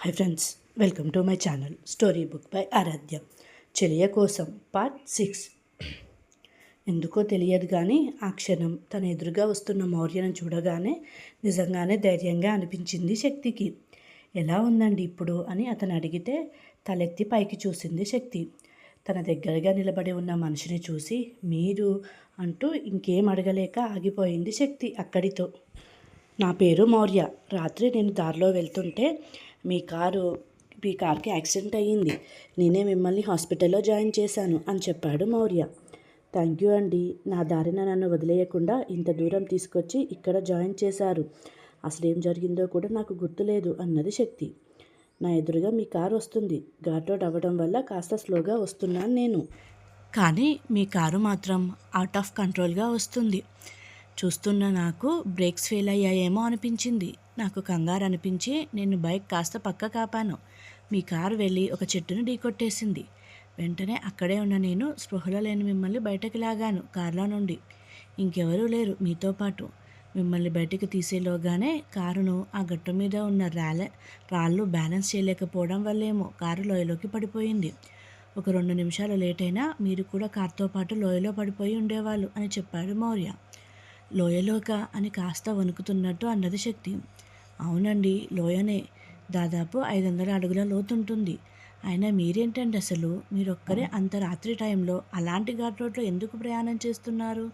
Hi friends welcome to my channel story book by Aradhya చెలియ కోసం part six ఎందుకో తెలియదు కానీ ఆ క్షణం తన ఎదురుగా వస్తున్న మౌర్యను చూడగానే నిజంగానే ధైర్యంగా అనిపించింది శక్తికి. ఎలా ఉందండి ఇప్పుడు అని అతను అడిగితే తలెత్తి పైకి చూసింది శక్తి. తన దగ్గరగా నిలబడి ఉన్న మనిషిని చూసి మీరు అంటూ ఇంకేం అడగలేక ఆగిపోయింది శక్తి అక్కడితో. నా పేరు మౌర్య రాత్రి నేను దారిలో వెళ్తుంటే మీ కారు మీ కార్కి యాక్సిడెంట్ అయ్యింది. నేనే మిమ్మల్ని హాస్పిటల్లో జాయిన్ చేశాను అని చెప్పాడు మౌర్య. థ్యాంక్ యూ అండి. నా దారిన నన్ను వదిలేయకుండా ఇంత దూరం తీసుకొచ్చి ఇక్కడ జాయిన్ చేశారు. అసలు ఏం జరిగిందో కూడా నాకు గుర్తులేదు అన్నది శక్తి. నా ఎదురుగా మీ కారు వస్తుంది. ఘాట్ అవ్వడం వల్ల కాస్త స్లోగా వస్తున్నాను నేను. కానీ మీ కారు మాత్రం అవుట్ ఆఫ్ కంట్రోల్గా వస్తుంది. చూస్తున్న నాకు బ్రేక్స్ ఫెయిల్ అయ్యాయేమో అనిపించింది. నాకు కంగారు అనిపించి నేను బైక్ కాస్త పక్క కాపాను. మీ కారు వెళ్ళి ఒక చెట్టును ఢీకొట్టేసింది. వెంటనే అక్కడే ఉన్న నేను స్పృహలో లేని మిమ్మల్ని బయటకు లాగాను కారులో నుండి. ఇంకెవరూ లేరు మీతో పాటు. మిమ్మల్ని బయటికి తీసేలోగానే కారును ఆ గట్టు మీద ఉన్న రాలే రాళ్ళు బ్యాలెన్స్ చేయలేకపోవడం వల్లేమో కారు లోయలోకి పడిపోయింది. ఒక రెండు నిమిషాలు లేట్ అయినా మీరు కూడా కారుతో పాటు లోయలో పడిపోయి ఉండేవాళ్ళు అని చెప్పాడు మౌర్య. లోయలోక అని కాస్త వణుకుతున్నట్టు అన్నది శక్తి. అవునండి లోయనే. దాదాపు ఐదు వందల అడుగుల లోతుంటుంది. అయినా మీరేంటండి అసలు? మీరొక్కరే అంత రాత్రి టైంలో అలాంటి ఘాట్ రోడ్లో ఎందుకు ప్రయాణం చేస్తున్నారు?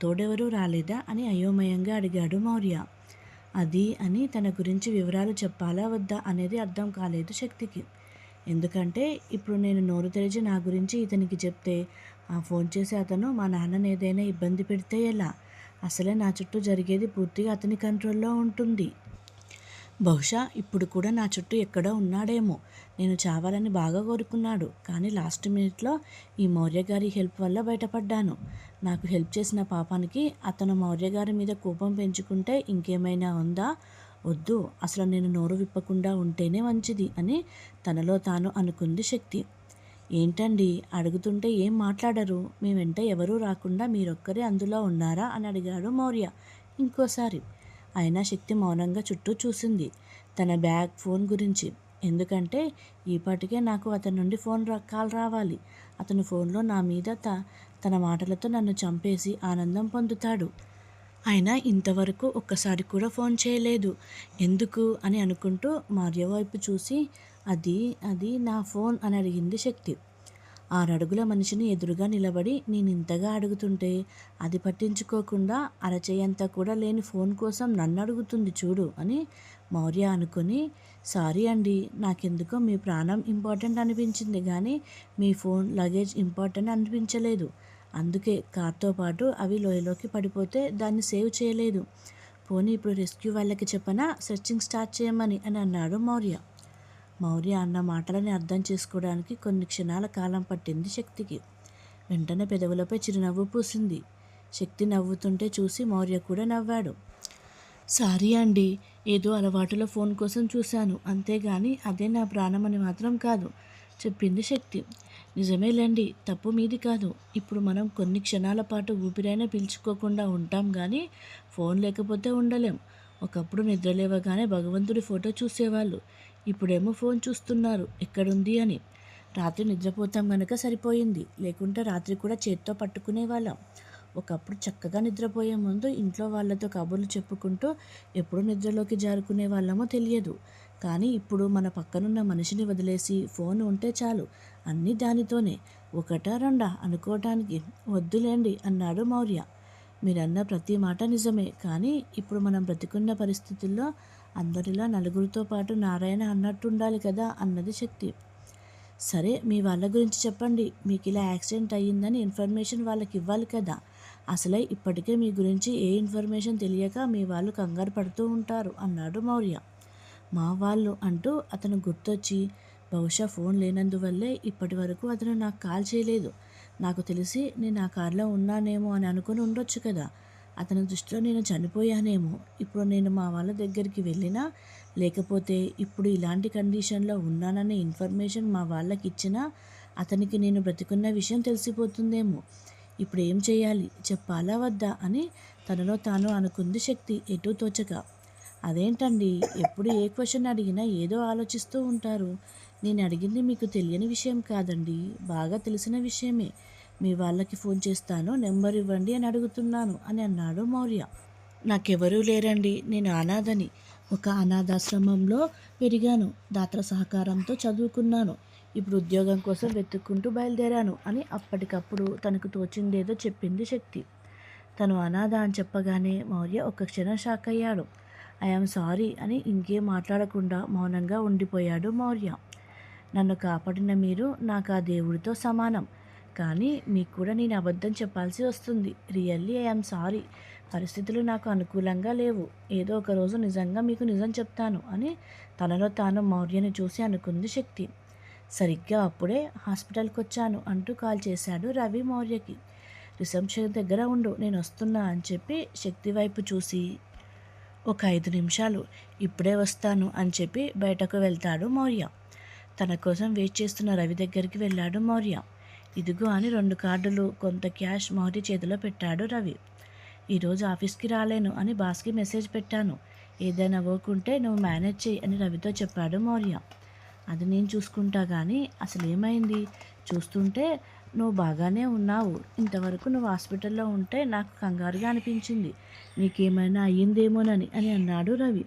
తోడెవరూ రాలేదా అని అయోమయంగా అడిగాడు మౌర్య. అది అని తన గురించి వివరాలు చెప్పాలా వద్దా అనేది అర్థం కాలేదు శక్తికి. ఎందుకంటే ఇప్పుడు నేను నోరు తెరిచి నా గురించి ఇతనికి చెప్తే ఆ ఫోన్ చేసి అతను మా నాన్నని ఏదైనా ఇబ్బంది పెడితే ఎలా? అసలే నా చుట్టూ జరిగేది పూర్తిగా అతని కంట్రోల్లో ఉంటుంది. బహుశా ఇప్పుడు కూడా నా చుట్టూ ఎక్కడో ఉన్నాడేమో. నేను చావాలని బాగా కోరుకున్నాడు. కానీ లాస్ట్ మినిట్లో ఈ మౌర్య గారి హెల్ప్ వల్ల బయటపడ్డాను. నాకు హెల్ప్ చేసిన పాపానికి అతను మౌర్య గారి మీద కోపం పెంచుకుంటే ఇంకేమైనా ఉందా? వద్దు. అసలు నేను నోరు విప్పకుండా ఉంటేనే మంచిది అని తనలో తాను అనుకుంది శక్తి. ఏంటండి? అడుగుతుంటే ఏం మాట్లాడరు? మీ వెంట ఎవరూ రాకుండా మీరొక్కరే అందులో ఉన్నారా? అని అడిగాడు మౌర్య. ఇంకోసారి. అయినా శక్తి మౌనంగా చుట్టూ చూసింది. తన బ్యాగ్ ఫోన్ గురించి. ఎందుకంటే ఈపాటికే నాకు అతని నుండి ఫోన్ రా కాల్ రావాలి. అతను ఫోన్లో నా మీద త తన మాటలతో నన్ను చంపేసి ఆనందం పొందుతాడు. అయినా ఇంతవరకు ఒక్కసారి కూడా ఫోన్ చేయలేదు. ఎందుకు అని అనుకుంటూ మార్య వైపు చూసి అది అది నా ఫోన్ అని అడిగింది శక్తి. ఆరడుగుల మనిషిని ఎదురుగా నిలబడి నేను ఇంతగా అడుగుతుంటే అది పట్టించుకోకుండా అరచేయంత కూడా లేని ఫోన్ కోసం నన్ను అడుగుతుంది చూడు అని మౌర్య అనుకొని సారీ అండి నాకెందుకో మీ ప్రాణం ఇంపార్టెంట్ అనిపించింది కానీ మీ ఫోన్ లగేజ్ ఇంపార్టెంట్ అనిపించలేదు. అందుకే కార్తో పాటు అవి లోయలోకి పడిపోతే దాన్ని సేవ్ చేయలేదు. పోనీ ఇప్పుడు రెస్క్యూ వాళ్ళకి చెప్పనా? సెర్చింగ్ స్టార్ట్ చేయమని అని అన్నాడు మౌర్య. మౌర్య అన్న మాటలని అర్థం చేసుకోవడానికి కొన్ని క్షణాల కాలం పట్టింది శక్తికి. వెంటనే పెదవులపై చిరునవ్వు పూసింది. శక్తి నవ్వుతుంటే చూసి మౌర్య కూడా నవ్వాడు. సారీ అండి ఏదో అలవాటులో ఫోన్ కోసం చూశాను. అంతేగాని అదే నా ప్రాణం అని మాత్రం కాదు చెప్పింది శక్తి. నిజమేలేండి తప్పు మీది కాదు. ఇప్పుడు మనం కొన్ని క్షణాల పాటు ఊపిరైనా పీల్చుకోకుండా ఉంటాం కానీ ఫోన్ లేకపోతే ఉండలేం. ఒకప్పుడు నిద్రలేవగానే భగవంతుడి ఫోటో చూసేవాళ్ళు. ఇప్పుడేమో ఫోన్ చూస్తున్నారు. ఎక్కడుంది అని. రాత్రి నిద్రపోతాం కనుక సరిపోయింది. లేకుంటే రాత్రి కూడా చేత్తో పట్టుకునే వాళ్ళం. ఒకప్పుడు చక్కగా నిద్రపోయే ముందు ఇంట్లో వాళ్ళతో కబుర్లు చెప్పుకుంటూ ఎప్పుడు నిద్రలోకి జారుకునే వాళ్ళమో తెలియదు. కానీ ఇప్పుడు మన పక్కనున్న మనిషిని వదిలేసి ఫోన్ ఉంటే చాలు. అన్నీ దానితోనే. ఒకటా రెండా అనుకోవటానికి. వద్దులేండి అన్నాడు మౌర్య. మీరన్న ప్రతి మాట నిజమే. కానీ ఇప్పుడు మనం బ్రతికున్న పరిస్థితుల్లో అందరిలా నలుగురితో పాటు నారాయణ అన్నట్టు ఉండాలి కదా అన్నది శక్తి. సరే మీ వాళ్ళ గురించి చెప్పండి. మీకు ఇలా యాక్సిడెంట్ అయ్యిందని ఇన్ఫర్మేషన్ వాళ్ళకి ఇవ్వాలి కదా. అసలే ఇప్పటికే మీ గురించి ఏ ఇన్ఫర్మేషన్ తెలియక మీ వాళ్ళు కంగారు పడుతూ ఉంటారు అన్నాడు మౌర్య. మా వాళ్ళు అంటూ అతను గుర్తొచ్చి బహుశా ఫోన్ లేనందువల్లే ఇప్పటి వరకు అతను నాకు కాల్ చేయలేదు. నాకు తెలిసి నేను ఆ కార్లో ఉన్నానేమో అని అనుకుని ఉండొచ్చు కదా. అతని దృష్టిలో నేను చనిపోయానేమో. ఇప్పుడు నేను మా వాళ్ళ దగ్గరికి వెళ్ళినా లేకపోతే ఇప్పుడు ఇలాంటి కండిషన్లో ఉన్నాననే ఇన్ఫర్మేషన్ మా వాళ్ళకి ఇచ్చినా అతనికి నేను బ్రతికున్న విషయం తెలిసిపోతుందేమో. ఇప్పుడు ఏం చేయాలి? చెప్పాలా వద్దా అని తనలో తాను అనుకుంది శక్తి ఎటు తోచక. అదేంటండి? ఎప్పుడు ఏ క్వశ్చన్ అడిగినా ఏదో ఆలోచిస్తూ ఉంటారు. నేను అడిగింది మీకు తెలియని విషయం కాదండి. బాగా తెలిసిన విషయమే. మీ వాళ్ళకి ఫోన్ చేస్తాను నెంబర్ ఇవ్వండి అని అడుగుతున్నాను అని అన్నాడు మౌర్య. నాకెవరూ లేరండి నేను అనాథని. ఒక అనాథాశ్రమంలో పెరిగాను దాతల సహకారంతో చదువుకున్నాను. ఇప్పుడు ఉద్యోగం కోసం వెతుక్కుంటూ బయలుదేరాను అని అప్పటికప్పుడు తనకు తోచిందేదో చెప్పింది శక్తి. తను అనాథ అని చెప్పగానే మౌర్య ఒక్క క్షణం షాక్ అయ్యాడు. ఐఎమ్ సారీ అని ఇంకేం మాట్లాడకుండా మౌనంగా ఉండిపోయాడు మౌర్య. నన్ను కాపాడిన మీరు నాకు ఆ దేవుడితో సమానం. కానీ మీకు కూడా నేను అబద్ధం చెప్పాల్సి వస్తుంది. Really I'm sorry. పరిస్థితులు నాకు అనుకూలంగా లేవు. ఏదో ఒక రోజు నిజంగా మీకు నిజం చెప్తాను అని తనలో తాను మౌర్యని చూసి అనుకుంది శక్తి. సరిగ్గా అప్పుడే హాస్పిటల్కి వచ్చాను అంటూ కాల్ చేశాడు రవి మౌర్యకి. రిసెప్షన్ దగ్గర ఉండు నేను వస్తున్నా అని చెప్పి శక్తి వైపు చూసి ఒక ఐదు నిమిషాలు ఇప్పుడే వస్తాను అని చెప్పి బయటకు వెళ్తాడు మౌర్య. తన కోసం వెయిట్ చేస్తున్న రవి దగ్గరికి వెళ్ళాడు మౌర్య. ఇదిగో అని రెండు కార్డులు కొంత క్యాష్ మౌర్య చేతిలో పెట్టాడు రవి. ఈరోజు ఆఫీస్కి రాలేను అని బాస్కి మెసేజ్ పెట్టాను. ఏదైనా వర్క్ ఉంటే నువ్వు మేనేజ్ చేయి అని రవితో చెప్పాడు మౌర్య. అది నేను చూసుకుంటా కానీ అసలు ఏమైంది? చూస్తుంటే నువ్వు బాగానే ఉన్నావు. ఇంతవరకు నువ్వు హాస్పిటల్లో ఉంటే నాకు కంగారుగా అనిపించింది. నీకేమైనా అయ్యిందేమోనని అని అన్నాడు రవి.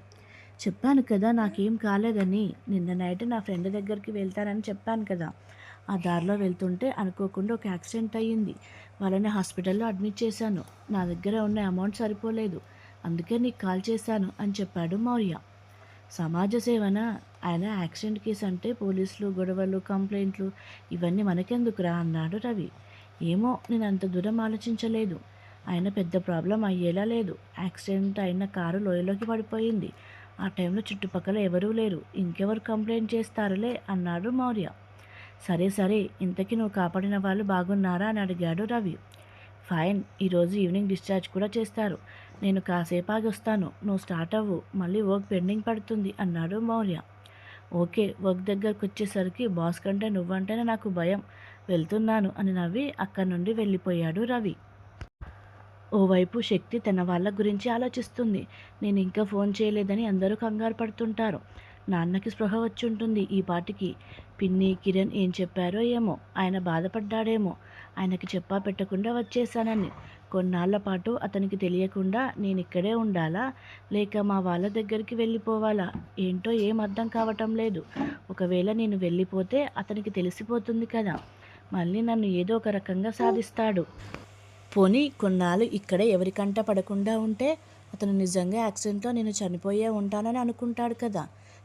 చెప్పాను కదా నాకేం కాలేదని. నిన్న నైట్ నా ఫ్రెండ్ దగ్గరికి వెళ్తానని చెప్పాను కదా. ఆ దారిలో వెళ్తుంటే అనుకోకుండా ఒక యాక్సిడెంట్ అయ్యింది. వాళ్ళని హాస్పిటల్లో అడ్మిట్ చేశాను. నా దగ్గర ఉన్న అమౌంట్ సరిపోలేదు. అందుకే నీకు కాల్ చేశాను అని చెప్పాడు మౌర్య. సమాజ సేవన? ఆయన యాక్సిడెంట్ కేసు అంటే పోలీసులు గొడవలు కంప్లైంట్లు ఇవన్నీ మనకెందుకురా అన్నాడు రవి. ఏమో నేను అంత దూరం ఆలోచించలేదు. ఆయన పెద్ద ప్రాబ్లం అయ్యేలా లేదు. యాక్సిడెంట్ అయిన కారు లోయలోకి పడిపోయింది. ఆ టైంలో చుట్టుపక్కల ఎవరూ లేరు. ఇంకెవరు కంప్లైంట్ చేస్తారులే అన్నాడు మౌర్య. సరే సరే ఇంతకీ నువ్వు కాపాడిన వాళ్ళు బాగున్నారా? అని అడిగాడు రవి. ఫైన్ ఈరోజు ఈవినింగ్ డిశ్చార్జ్ కూడా చేస్తారు. నేను కాసేపు ఆగొస్తాను. నువ్వు స్టార్ట్ అవ్వు. మళ్ళీ వర్క్ పెండింగ్ పడుతుంది అన్నాడు మౌర్య. ఓకే వర్క్ దగ్గరకు వచ్చేసరికి బాస్ కంటే నువ్వంటేనే నాకు భయం. వెళ్తున్నాను అని నవ్వి అక్కడి నుండి వెళ్ళిపోయాడు రవి. ఓవైపు శక్తి తన వాళ్ళ గురించి ఆలోచిస్తుంది. నేను ఇంకా ఫోన్ చేయలేదని అందరూ కంగారు పడుతుంటారు. నాన్నకి స్పృహ వచ్చి ఉంటుంది ఈ పాటికి. పిన్ని కిరణ్ ఏం చెప్పారో ఏమో. ఆయన బాధపడ్డాడేమో. ఆయనకి చెప్పా పెట్టకుండా వచ్చేసానని కొన్నాళ్ళ పాటు అతనికి తెలియకుండా నేను ఇక్కడే ఉండాలా? లేక మా వాళ్ళ దగ్గరికి వెళ్ళిపోవాలా? ఏంటో ఏం అర్థం కావటం లేదు. ఒకవేళ నేను వెళ్ళిపోతే అతనికి తెలిసిపోతుంది కదా. మళ్ళీ నన్ను ఏదో ఒక రకంగా సాధిస్తాడు. పోనీ కొన్నాళ్ళు ఇక్కడే ఎవరికంట పడకుండా ఉంటే అతను నిజంగా యాక్సిడెంట్లో నేను చనిపోయే ఉంటానని అనుకుంటాడు కదా.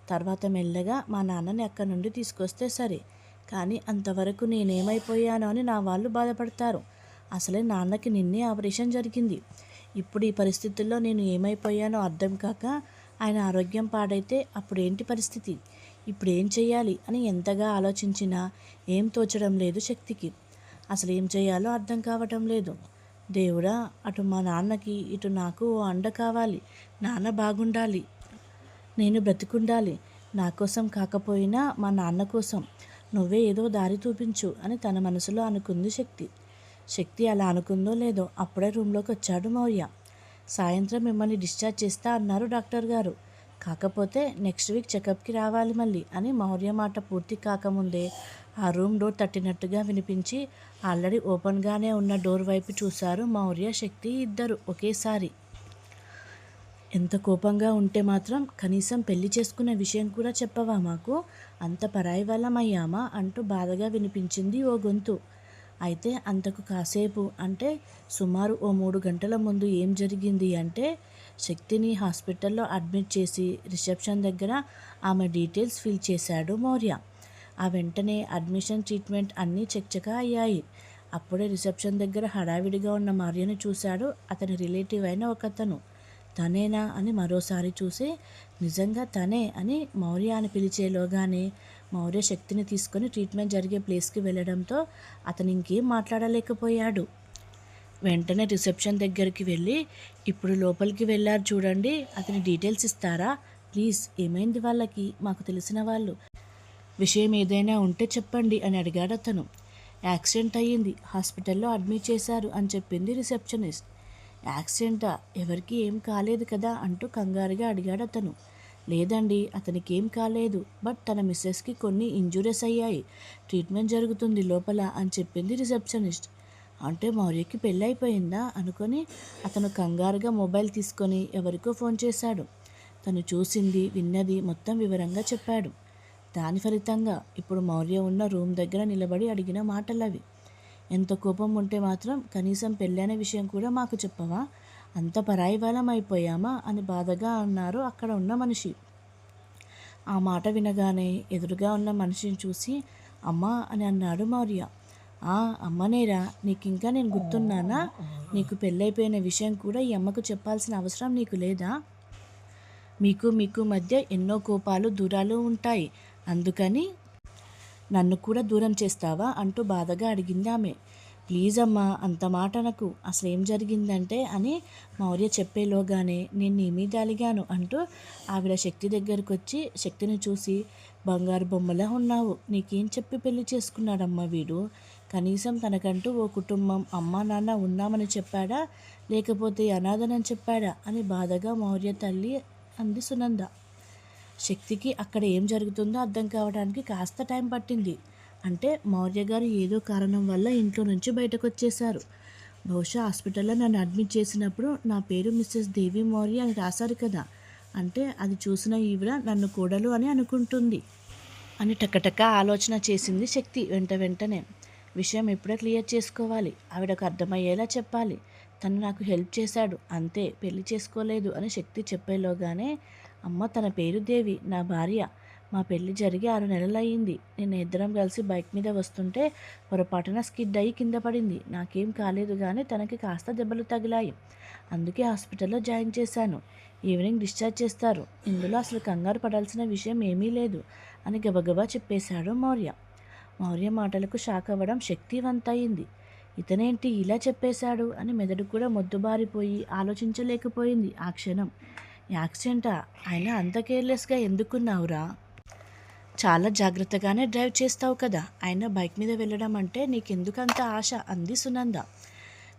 తర్వాత మెల్లగా మా నాన్నని అక్కడి నుండి తీసుకొస్తే సరే. కానీ అంతవరకు నేనేమైపోయానో అని నా వాళ్ళు బాధపడతారు. అసలే నాన్నకి నిన్నే ఆపరేషన్ జరిగింది. ఇప్పుడు ఈ పరిస్థితుల్లో నేను ఏమైపోయానో అర్థం కాక ఆయన ఆరోగ్యం పాడైతే అప్పుడు ఏంటి పరిస్థితి? ఇప్పుడు ఏం చేయాలి అని ఎంతగా ఆలోచించినా ఏం తోచడం లేదు శక్తికి. అసలు ఏం చేయాలో అర్థం కావటం లేదు. దేవుడా అటు మా నాన్నకి ఇటు నాకు ఓ అండ కావాలి. నాన్న బాగుండాలి. నేను బ్రతికుండాలి. నా కోసం కాకపోయినా మా నాన్న కోసం. నువ్వే ఏదో దారి చూపించు అని తన మనసులో అనుకుంది శక్తి. శక్తి అలా అనుకుందో లేదో అప్పుడే రూమ్లోకి వచ్చాడు మౌర్య. సాయంత్రం మిమ్మల్ని డిశ్చార్జ్ చేస్తా అన్నారు డాక్టర్ గారు. కాకపోతే నెక్స్ట్ వీక్ చెకప్కి రావాలి మళ్ళీ అని మౌర్య మాట పూర్తి కాకముందే ఆ రూమ్ డోర్ తట్టినట్టుగా వినిపించి ఆల్రెడీ ఓపెన్గానే ఉన్న డోర్ వైపు చూశారు మౌర్య శక్తి ఇద్దరు ఒకేసారి. ఎంత కోపంగా ఉంటే మాత్రం కనీసం పెళ్ళి చేసుకునే విషయం కూడా చెప్పవా మాకు? అంత పరాయి వాళ్ళమయ్యామా అంటూ బాధగా వినిపించింది ఓ గొంతు. అయితే అంతకు కాసేపు అంటే సుమారు ఓ మూడు గంటల ముందు ఏం జరిగింది అంటే శక్తిని హాస్పిటల్లో అడ్మిట్ చేసి రిసెప్షన్ దగ్గర ఆమె డీటెయిల్స్ ఫిల్ చేశాడు మౌర్య. ఆ వెంటనే అడ్మిషన్ ట్రీట్మెంట్ అన్నీ చకచకా అయ్యాయి. అప్పుడే రిసెప్షన్ దగ్గర హడావిడిగా ఉన్న మౌర్యను చూశాడు. అతని రిలేటివ్ అయిన ఒకతను. తనేనా అని మరోసారి చూసి నిజంగా తనే అని మౌర్య అని పిలిచేలోగానే మౌర్య శక్తిని తీసుకొని ట్రీట్మెంట్ జరిగే ప్లేస్కి వెళ్ళడంతో అతను ఇంకేం మాట్లాడలేకపోయాడు. వెంటనే రిసెప్షన్ దగ్గరికి వెళ్ళి ఇప్పుడు లోపలికి వెళ్ళారు చూడండి అతని డీటెయిల్స్ ఇస్తారా? ప్లీజ్ ఏమైంది వాళ్ళకి? మాకు తెలిసిన వాళ్ళు. విషయం ఏదైనా ఉంటే చెప్పండి అని అడిగాడు అతను. యాక్సిడెంట్ అయ్యింది హాస్పిటల్లో అడ్మిట్ చేశారు అని చెప్పింది రిసెప్షనిస్ట్. యాక్సిడెంటా? ఎవరికి ఏం కాలేదు కదా అంటూ కంగారుగా అడిగాడు అతను. లేదండి అతనికి ఏం కాలేదు. బట్ తన మిస్సెస్కి కొన్ని ఇంజురీస్ అయ్యాయి. ట్రీట్మెంట్ జరుగుతుంది లోపల అని చెప్పింది రిసెప్షనిస్ట్. అంటే మౌర్యకి పెళ్ళి అయిపోయిందా అనుకొని అతను కంగారుగా మొబైల్ తీసుకొని ఎవరికో ఫోన్ చేశాడు. తను చూసింది విన్నది మొత్తం వివరంగా చెప్పాడు. దాని ఫలితంగా ఇప్పుడు మౌర్య ఉన్న రూమ్ దగ్గర నిలబడి అడిగిన మాటలవి. ఎంత కోపం ఉంటే మాత్రం కనీసం పెళ్ళైన విషయం కూడా మాకు చెప్పవా? అంత పరాయి వాళ్ళం అయిపోయామా అని బాధగా అన్నారు అక్కడ ఉన్న మనిషి. ఆ మాట వినగానే ఎదురుగా ఉన్న మనిషిని చూసి అమ్మా అని అన్నాడు మౌర్య. ఆ అమ్మనేరా నీకు ఇంకా నేను గుర్తున్నానా? నీకు పెళ్ళైపోయిన విషయం కూడా ఈ అమ్మకు చెప్పాల్సిన అవసరం నీకు లేదా? మీకు మీకు మధ్య ఎన్నో కోపాలు దూరాలు ఉంటాయి. అందుకని నన్ను కూడా దూరం చేస్తావా అంటూ బాధగా అడిగింది ఆమె. ప్లీజ్ అమ్మా అంత మాట నాకు అసలు ఏం జరిగిందంటే అని మౌర్య చెప్పేలోగానే నేను నీ మీద అలిగాను అంటూ ఆవిడ శక్తి దగ్గరకు వచ్చి శక్తిని చూసి బంగారు బొమ్మలా ఉన్నావు. నీకేం చెప్పి పెళ్ళి చేసుకున్నాడమ్మా వీడు? కనీసం తనకంటూ ఓ కుటుంబం అమ్మా నాన్న ఉన్నామని చెప్పాడా? లేకపోతే అనాథనని చెప్పాడా? అని బాధగా మౌర్య తల్లి అంది సునంద. శక్తికి అక్కడ ఏం జరుగుతుందో అర్థం కావడానికి కాస్త టైం పట్టింది. అంటే మౌర్య గారు ఏదో కారణం వల్ల ఇంట్లో నుంచి బయటకు వచ్చేశారు బహుశా హాస్పిటల్లో నన్ను అడ్మిట్ చేసినప్పుడు నా పేరు మిస్సెస్ దేవి మౌర్య అని రాశారు కదా. అంటే అది చూసిన ఈవిడ నన్ను కోడలు అని అనుకుంటుంది. అని టకటక ఆలోచన చేసింది శక్తి వెంట వెంటనే. విషయం ఇప్పుడే క్లియర్ చేసుకోవాలి. ఆవిడకు అర్థమయ్యేలా చెప్పాలి. తను నాకు హెల్ప్ చేశాడు. అంతే పెళ్ళి చేసుకోలేదు అని శక్తి చెప్పేలోగానే అమ్మ తన పేరు దేవి నా భార్య. మా పెళ్ళి జరిగి ఆరు నెలలయ్యింది. నేను ఇద్దరం కలిసి బైక్ మీద వస్తుంటే పొరపాటున స్కిడ్ అయ్యి కింద పడింది. నాకేం కాలేదు కానీ తనకి కాస్త దెబ్బలు తగిలాయి. అందుకే హాస్పిటల్లో జాయిన్ చేశాను. ఈవినింగ్ డిశ్చార్జ్ చేస్తారు. ఇందులో అసలు కంగారు పడాల్సిన విషయం ఏమీ లేదు అని గబగబా చెప్పేశాడు మౌర్య. మౌర్య మాటలకు షాక్ అవ్వడం శక్తివంతయింది ఇతనేంటి ఇలా చెప్పేశాడు అని మెదడు కూడా మొద్దుబారిపోయి ఆలోచించలేకపోయింది ఆ క్షణం. యాక్సిడెంటా? ఆయన అంత కేర్లెస్గా ఎందుకున్నావురా? చాలా జాగ్రత్తగానే డ్రైవ్ చేస్తావు కదా. ఆయన బైక్ మీద వెళ్ళడం అంటే నీకెందుకంత ఆశ? అంది సునంద.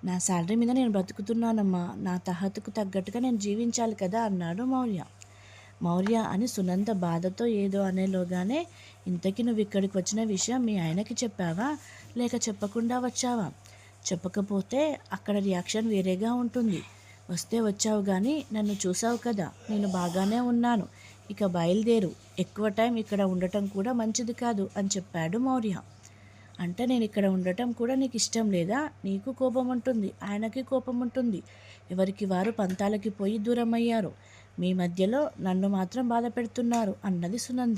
నా శాలరీ మీద నేను బ్రతుకుతున్నానమ్మా. నా తహతుకు తగ్గట్టుగా నేను జీవించాలి కదా అన్నాడు మౌర్య. మౌర్య అని సునంద బాధతో ఏదో అనేలోగానే ఇంతకీ నువ్వు ఇక్కడికి వచ్చిన విషయం మీ ఆయనకి చెప్పావా? లేక చెప్పకుండా వచ్చావా? చెప్పకపోతే అక్కడ రియాక్షన్ వేరేగా ఉంటుంది. వస్తే వచ్చావు కానీ నన్ను చూసావు కదా. నేను బాగానే ఉన్నాను. ఇక బయలుదేరు. ఎక్కువ టైం ఇక్కడ ఉండటం కూడా మంచిది కాదు అని చెప్పాడు మౌర్య. అంటే నేను ఇక్కడ ఉండటం కూడా నీకు ఇష్టం లేదా? నీకు కోపం ఉంటుంది. ఆయనకి కోపం ఉంటుంది. ఎవరికి వారు పంతాలకి పోయి దూరం అయ్యారు మీ మధ్యలో నన్ను మాత్రం బాధ పెడుతున్నారు అన్నది సునంద.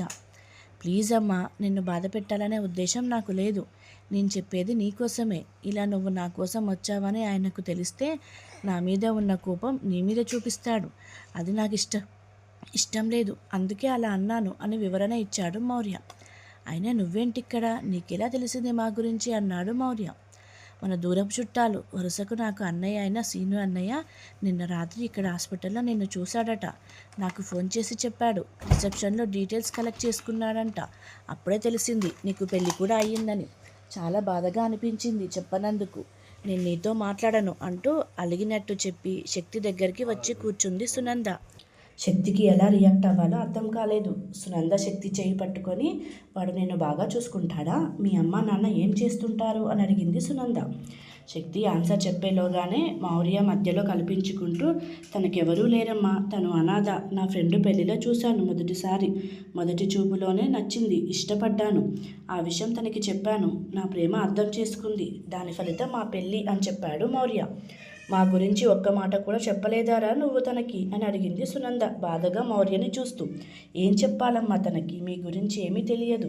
ప్లీజ్ అమ్మా నిన్ను బాధ పెట్టాలనే ఉద్దేశం నాకు లేదు. నేను చెప్పేది నీకోసమే ఇలా నువ్వు నా కోసం వచ్చావని ఆయనకు తెలిస్తే నా మీద ఉన్న కోపం నీ మీద చూపిస్తాడు. అది నాకు ఇష్టం ఇష్టం లేదు. అందుకే అలా అన్నాను అని వివరణ ఇచ్చాడు మౌర్య. అయినా నువ్వేంటి ఇక్కడ నీకెలా తెలిసింది మా గురించి? అన్నాడు మౌర్య. మన దూరపు చుట్టాలు వరుసకు నాకు అన్నయ్య అయిన సీను అన్నయ్య నిన్న రాత్రి ఇక్కడ హాస్పిటల్లో నిన్ను చూశాడట. నాకు ఫోన్ చేసి చెప్పాడు. రిసెప్షన్లో డీటెయిల్స్ కలెక్ట్ చేసుకున్నాడంట. అప్పుడే తెలిసింది నీకు పెళ్ళి కూడా అయ్యిందని. చాలా బాధగా అనిపించింది చెప్పనందుకు. నేను నీతో మాట్లాడను అంటూ అలిగినట్టు చెప్పి శక్తి దగ్గరికి వచ్చి కూర్చుంది సునంద. శక్తికి ఎలా రియాక్ట్ అవ్వాలో అర్థం కాలేదు. సునంద శక్తి చేయి పట్టుకొని వాడు నేను బాగా చూసుకుంటాడా? మీ అమ్మ నాన్న ఏం చేస్తుంటారు? అని అడిగింది సునంద. శక్తి ఆన్సర్ చెప్పేలోగానే మౌర్య మధ్యలో కల్పించుకుంటూ తనకెవరూ లేరమ్మా తను అనాథ నా ఫ్రెండ్ పెళ్ళిలో చూశాను మొదటిసారి. మొదటి చూపులోనే నచ్చింది ఇష్టపడ్డాను. ఆ విషయం తనకి చెప్పాను నా ప్రేమ అర్థం చేసుకుంది దాని ఫలితం మా పెళ్ళి అని చెప్పాడు మౌర్య. మా గురించి ఒక్క మాట కూడా చెప్పలేదారా నువ్వు తనకి? అని అడిగింది సునంద బాధగా మౌర్యని చూస్తూ. ఏం చెప్పాలమ్మా తనకి? మీ గురించి ఏమీ తెలియదు.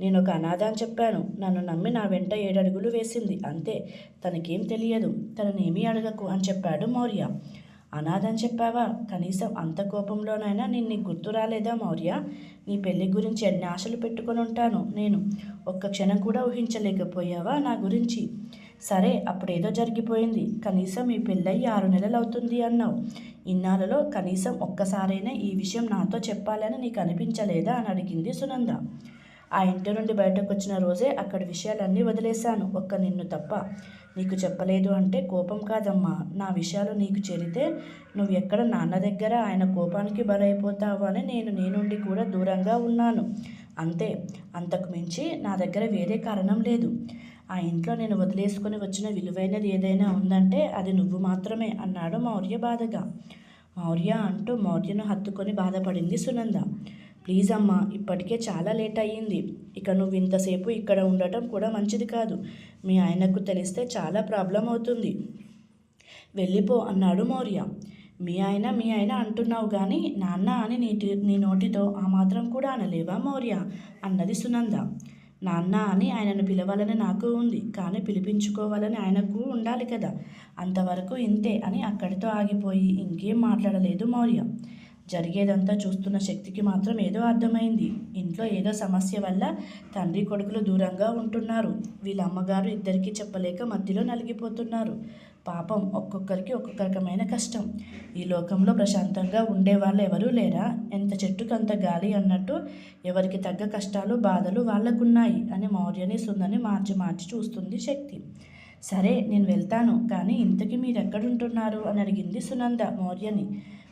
నేను ఒక అనాథ చెప్పాను. నన్ను నమ్మి నా వెంట ఏడడుగులు వేసింది. అంతే తనకేం తెలియదు. తననేమీ అడగకు అని చెప్పాడు మౌర్య. అనాథం చెప్పావా? కనీసం అంత కోపంలోనైనా నేను నీకు గుర్తు రాలేదా మౌర్య? నీ పెళ్ళి గురించి ఎన్ని ఆశలు పెట్టుకొని ఉంటాను నేను? ఒక్క క్షణం కూడా ఊహించలేకపోయావా నా గురించి? సరే అప్పుడేదో జరిగిపోయింది. కనీసం ఈ పెళ్ళయి ఆరు నెలలు అవుతుంది అన్నావు. ఇన్నాళ్ళలో కనీసం ఒక్కసారైనా ఈ విషయం నాతో చెప్పాలని నీకు అనిపించలేదా అని అడిగింది సునంద. ఆ ఇంటి నుండి బయటకు వచ్చిన రోజే అక్కడ విషయాలన్నీ వదిలేశాను. ఒక్క నిన్ను తప్ప నీకు చెప్పలేదు అంటే కోపం కాదమ్మా. నా విషయాలు నీకు చేరితే నువ్వు ఎక్కడ నాన్న దగ్గర ఆయన కోపానికి బలైపోతావు అని నేను నేనుండి కూడా దూరంగా ఉన్నాను. అంతే. అంతకు మించి నా దగ్గర వేరే కారణం లేదు. ఆ ఇంట్లో నేను వదిలేసుకొని వచ్చిన విలువైనది ఏదైనా ఉందంటే అది నువ్వు మాత్రమే అన్నాడు మౌర్య బాధగా. మౌర్య అంటూ మౌర్యను హత్తుకొని బాధపడింది సునంద. ప్లీజ్ అమ్మా ఇప్పటికే చాలా లేట్ అయ్యింది. ఇక నువ్వు ఇంతసేపు ఇక్కడ ఉండటం కూడా మంచిది కాదు. మీ ఆయనకు తెలిస్తే చాలా ప్రాబ్లం అవుతుంది. వెళ్ళిపో అన్నాడు మౌర్య. మీ ఆయన మీ ఆయన అంటున్నావు కానీ నాన్న అని నీటి నీ నోటితో ఆ మాత్రం కూడా అనలేవా మౌర్య? అన్నది సునంద. నాన్న అని ఆయనను పిలవాలని నాకు ఉంది కానీ పిలిపించుకోవాలని ఆయనకు ఉండాలి కదా. అంతవరకు ఇంతే అని అక్కడితో ఆగిపోయి ఇంకేం మాట్లాడలేదు మౌర్య. జరిగేదంతా చూస్తున్న శక్తికి మాత్రం ఏదో అర్థమైంది. ఇంట్లో ఏదో సమస్య వల్ల తండ్రి కొడుకులు దూరంగా ఉంటున్నారు. వీళ్ళ అమ్మగారు ఇద్దరికీ చెప్పలేక మధ్యలో నలిగిపోతున్నారు. పాపం ఒక్కొక్కరికి ఒక్కొక్క రకమైన కష్టం. ఈ లోకంలో ప్రశాంతంగా ఉండే వాళ్ళు ఎవరూ లేరా? ఎంత చెట్టుకు అంత గాలి అన్నట్టు ఎవరికి తగ్గ కష్టాలు బాధలు వాళ్ళకున్నాయి అని మౌర్యని సుందని మార్చి మార్చి చూస్తుంది శక్తి. సరే నేను వెళ్తాను కానీ ఇంతకీ మీరు ఎక్కడుంటున్నారు అని అడిగింది సునంద మౌర్యని.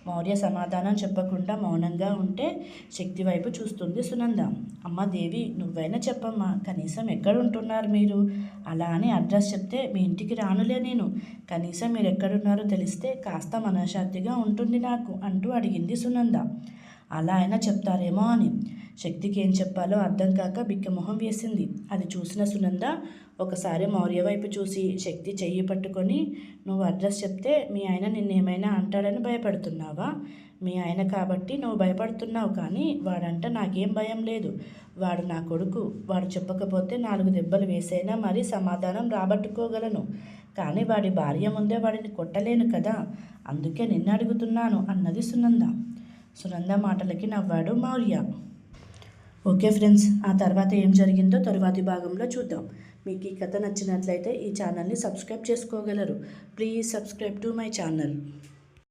మౌర్య సమాధానం చెప్పకుండా మౌనంగా ఉంటే శక్తి వైపు చూస్తుంది సునంద. అమ్మ దేవి నువ్వైనా చెప్పమ్మా కనీసం ఎక్కడ ఉంటున్నారు మీరు? అలా అని అడ్రస్ చెప్తే మీ ఇంటికి రానులే నేను. కనీసం మీరు ఎక్కడున్నారో తెలిస్తే కాస్త మనశ్శాంతిగా ఉంటుంది నాకు అంటూ అడిగింది సునంద. అలా అయినా చెప్తారేమో అని. శక్తికి ఏం చెప్పాలో అర్థం కాక బిక్కమొహం వేసింది. అది చూసిన సునంద ఒకసారి మౌర్య వైపు చూసి శక్తి చెయ్యి పట్టుకొని నువ్వు అడ్రస్ చెప్తే మీ ఆయన నిన్నేమైనా అంటాడని భయపడుతున్నావా? మీ ఆయన కాబట్టి నువ్వు భయపడుతున్నావు కానీ వాడంట నాకేం భయం లేదు. వాడు నా కొడుకు. వాడు చెప్పకపోతే నాలుగు దెబ్బలు వేసైనా మరీ సమాధానం రాబట్టుకోగలను. కానీ వాడి భార్య ముందే వాడిని కొట్టలేను కదా. అందుకే నిన్ను అడుగుతున్నాను అన్నది సునంద. సునంద మాటలకి నవ్వాడు మౌర్య. ఓకే ఫ్రెండ్స్ ఆ తర్వాత ఏం జరిగిందో తరువాతి భాగంలో చూద్దాం. మీకు ఈ కథ నచ్చినట్లయితే ఈ ఛానల్ని సబ్స్క్రైబ్ చేసుకోగలరు. Please subscribe to my channel.